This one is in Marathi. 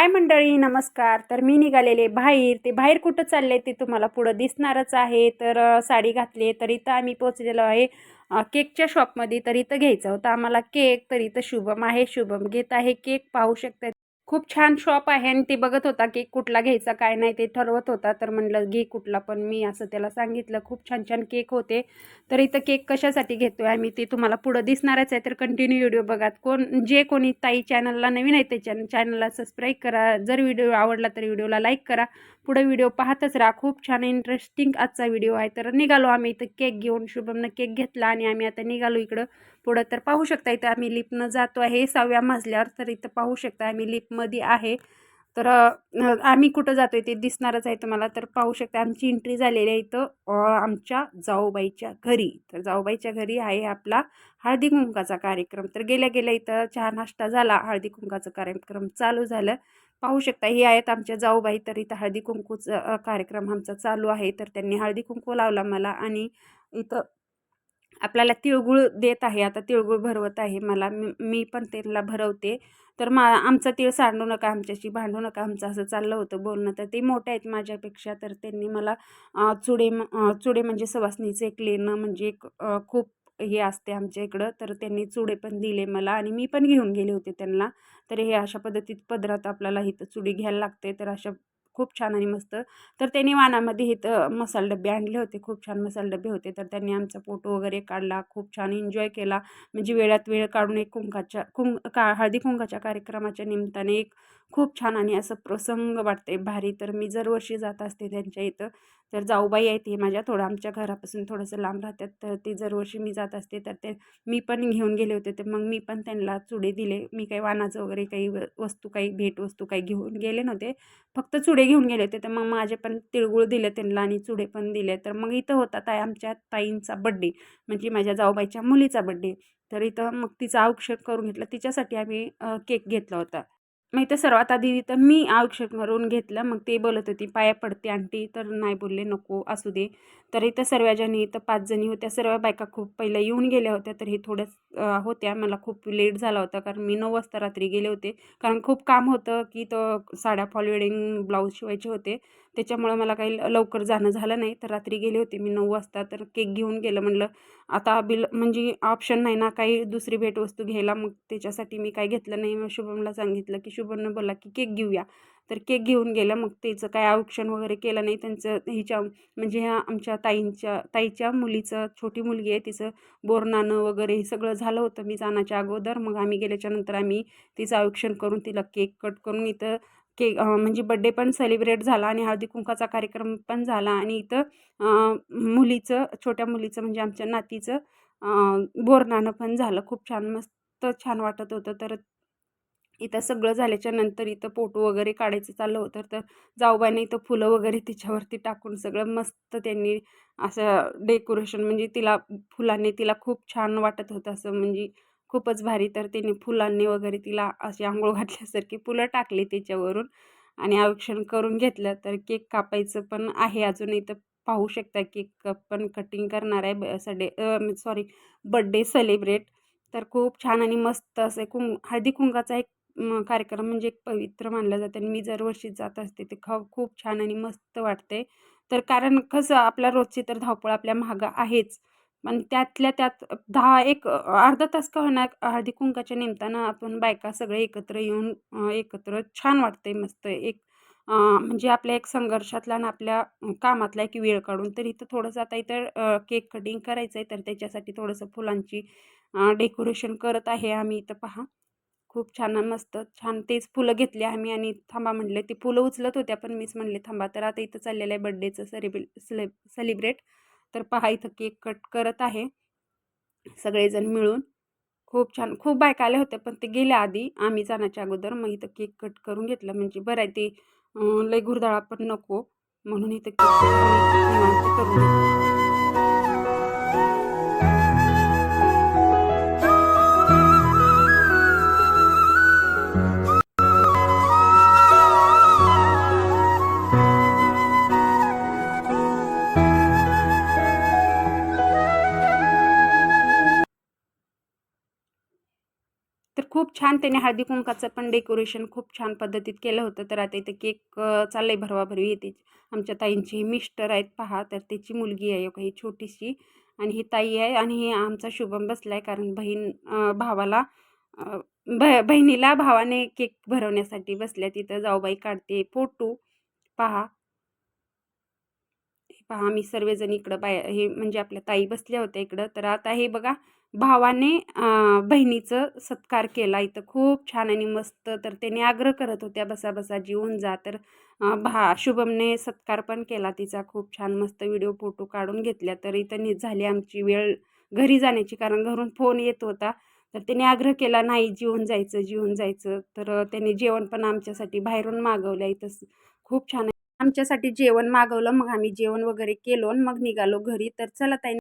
हाय मंडळी नमस्कार. तर मी निघालेले बाहेर. ते बाहेर कुठं चालले ते तुम्हाला पुढं दिसणारच आहे. तर साडी घातली तर इथं आम्ही पोचलेलो आहे केकच्या शॉपमध्ये. तर इथं घ्यायचा होता आम्हाला केक तर इथं शुभम आहे. शुभम घेत आहे केक. पाहू शकता खूप छान शॉप आहे आणि ते बघत होता केक कुठला घ्यायचा काय नाही ते ठरवत होता. तर म्हणलं घे कुठला. पण मी असं त्याला सांगितलं खूप छान छान केक होते. तर इथं केक कशासाठी घेतो आहे आम्ही ते तुम्हाला पुढं दिसणारच आहे. तर कंटिन्यू व्हिडिओ बघा. कोण जे कोणी ताई चॅनलला नवीन आहे त्याच्या चॅनलला सबस्क्राईब करा. जर व्हिडिओ आवडला तर व्हिडिओला लाईक करा. पुढे व्हिडिओ पाहतच राहा. खूप छान इंटरेस्टिंग आजचा व्हिडिओ आहे. तर निघालो आम्ही इथं केक घेऊन. शुभमनं केक घेतला आणि आम्ही आता निघालो इकडं. पुढं तर पाहू शकता इथं आम्ही लिफ्टनं जातो आहे. सहाव्या मजल्यावर तर इथं पाहू शकता आम्ही लिफ्टमध्ये आहे. तर आम्ही कुठं जातो आहे ते दिसणारच आहे तुम्हाला. तर पाहू शकता आमची एंट्री झालेली आहे इथं आमच्या जाऊबाईच्या घरी. तर जाऊबाईच्या घरी आहे आपला हळदी कुंकाचा कार्यक्रम. तर गेल्या गेल्या इथं चहा नाश्ता झाला हळदी कुंकाचा कार्यक्रम चालू झालं. पाहू शकता हे आहेत आमच्या जाऊबाई. तर इथं हळदी कुंकूचा कार्यक्रम आमचा चालू आहे. तर त्यांनी हळदी कुंकू लावला मला आणि इथं आपल्याला तिळगुळ देत आहे आता तिळगुळ भरवत आहे मला मी मी पण त्यांना भरवते. तर मा आमचा तिळ सांडू नका आमच्याशी भांडू नका आमचं असं चाललं होतं बोलणं. तर ते मोठे आहेत माझ्यापेक्षा तर त्यांनी मला चुडे चुडे म्हणजे सवासणीचं एक लेणं म्हणजे एक खूप हे असते आमच्या इकडं. तर त्यांनी चुडे पण दिले मला आणि मी पण घेऊन गेले होते त्यांना. तर हे अशा पद्धतीत पदरात आपल्याला इथं चुडी घ्यायला लागते. तर अशा खूप छान आणि मस्त. तर त्यांनी वानामध्ये इथं मसाल डबे आणले होते खूप छान मसाल डबे होते. तर त्यांनी आमचा फोटो वगैरे काढला खूप छान एन्जॉय केला. म्हणजे वेळात वेळ काढून एक कुंकाच्या कुंक का हळदी कुंकाच्या कार्यक्रमाच्या निमित्ताने एक खूप छान आणि असं प्रसंग वाटते भारी. तर मी दरवर्षी जात असते त्यांच्या इथं. तर जाऊबाई आहेत हे माझ्या. थोडं आमच्या घरापासून थोडंसं लांब राहतात. तर ते दरवर्षी मी जात असते. तर ते मी पण घेऊन गेले होते. तर मग मी पण त्यांना चुडे दिले. मी काही वानाचं वगैरे काही वस्तू काही भेटवस्तू काही घेऊन गेले नव्हते. फक्त चुडे घेऊन गेले होते. तर मग माझे पण तिळगुळ दिले त्यांना आणि चुडे पण दिले. तर मग इथं होता ताई आमच्या ताईंचा बड्डे म्हणजे माझ्या जाऊबाईच्या मुलीचा बड्डे तर इथं मग तिचा औक्षेप करून घेतला. तिच्यासाठी आम्ही केक घेतला होता. मग इथं सर्वात आधी तर मी औक्षण करून घेतलं. मग ते बोलत होती पाया पडते आंटी तर नाही बोलले नको असू दे. तर इथं सर्व जणी इथं पाच जणी होत्या. सर्व बायका खूप पहिल्या येऊन गेल्या होत्या तर हे थोड्या होत्या. मला खूप लेट झाला होता कारण मी नऊ वाजता रात्री गेले होते. कारण खूप काम होतं की तो साड्या फॉल वेडिंग ब्लाऊज शिवायचे होते. त्याच्यामुळं मला काही ल- लवकर जाणं झालं नाही. तर रात्री गेले होते मी नऊ वाजता तर केक घेऊन गेलं. म्हणलं आता बिल म्हणजे ऑप्शन नाही ना काही दुसरी भेटवस्तू घ्यायला. मग त्याच्यासाठी मी काय घेतलं नाही. मग शुभमला सांगितलं की शुभमनं बोला की केक घेऊया. तर केक घेऊन गेलं. मग त्याचं काय औक्षण वगैरे केलं नाही. त्यांचं हिच्या म्हणजे ह्या आमच्या ताईंच्या ताईच्या मुलीचं छोटी मुलगी आहे तिचं बोरनानं वगैरे हे सगळं झालं होतं. मी जाण्याच्या अगोदर. मग आम्ही गेल्याच्यानंतर आम्ही तिचं औक्षण करून तिला केक कट करून इथं केक म्हणजे बड्डे पण सेलिब्रेट झाला आणि हळदी कुंकाचा कार्यक्रम पण झाला आणि इथं मुलीचं छोट्या मुलीचं म्हणजे आमच्या नातीचं अं, पण झालं. खूप छान मस्त छान वाटत होतं. तर इथं सगळं झाल्याच्यानंतर इथं फोटो वगैरे काढायचं चाललं होतं. तर जाऊबाईने इथं फुलं वगैरे तिच्यावरती टाकून सगळं मस्त त्यांनी असं डेकोरेशन म्हणजे तिला फुलांनी तिला खूप छान वाटत होतं असं म्हणजे खूपच भारी. तर तिने फुलांनी वगैरे तिला अशी आंघोळ घातल्यासारखी फुलं टाकली त्याच्यावरून आणि आरक्षण करून घेतलं. तर केक कापायचं पण आहे अजून. इथं पाहू शकता केक पण कटिंग करणार आहे. सडे सॉरी बड्डे सेलिब्रेट. तर खूप छान आणि मस्त असं कुं हळदी कुंकाचा एक कार्यक्रम म्हणजे एक पवित्र मानला जातं आणि मी दरवर्षी जात असते. ते ख खूप छान आणि मस्त वाटते. तर कारण कसं आपल्या रोजची तर धावपळ आपल्या मागं आहेच. पण त्यातल्या त्यात दहा एक अर्धा तास का होणार हळदी कुंकाच्या निमित्तानं आपण बायका सगळे एकत्र येऊन एकत्र छान वाटते मस्त एक म्हणजे आपल्या एक संघर्षातला आणि आपल्या कामातला एक वेळ काढून. तर इथं थोडंसं आता इथं केक कटिंग करायचं आहे तर त्याच्यासाठी थोडंसं फुलांची डेकोरेशन करत आहे आम्ही इथं पहा. खूप छान मस्त छान तेच फुलं घेतली आम्ही आणि थांबा म्हणले. ते फुलं उचलत होत्या पण मीच म्हणले थांबा तर आता इथं चाललेलं आहे बड्डेचं सेलिब्रे सेले सेलिब्रेट. तर पहा इथं केक कट करत आहे. सगळेजण मिळून. खूप छान खूप बायका आल्या होत्या पण ते गेल्या आधी आम्ही जाण्याच्या अगोदर मग इथं केक कट करून घेतलं. म्हणजे बरं आहे ते लई लय गुरदाळा पण नको. म्हणून इथं केक खूप छान त्याने हळदी कुंकाचं पण डेकोरेशन खूप छान पद्धतीत केलं होतं. तर आता इथं केक चाललं चाललंय भरवाभरवी. येते आमच्या ताईंची मिस्टर आहेत पहा. तर त्याची मुलगी आहे काही छोटीशी. आणि ही ताई आहे आणि हे आमचा शुभम बसलाय कारण बहीण भावाला ब बहिणीला भावाने केक भरवण्यासाठी बसल्या. तिथं जाऊबाई काढते फोटो पहा. हे पहा आम्ही सर्वजण इकडं बाय हे म्हणजे आपल्या ताई बसल्या होत्या इकडं. तर आता हे बघा भावाने बहिणीचं सत्कार केला. इथं खूप छान आणि मस्त तर त्याने आग्रह करत होत्या बसा बसा जीवन जा. तर भा शुभमने सत्कार पण केला तिचा. खूप छान मस्त व्हिडिओ फोटो काढून घेतल्या. तर इथं नीट झाली आमची वेळ घरी जाण्याची कारण घरून फोन येत होता. तर त्याने आग्रह केला नाही जीवन जायचं जीवन जायचं. तर त्याने जेवण पण आमच्यासाठी बाहेरून मागवलं. इथं खूप छान आमच्यासाठी जेवण मागवलं. मग आम्ही जेवण वगैरे केलो मग निघालो घरी. तर चला ताई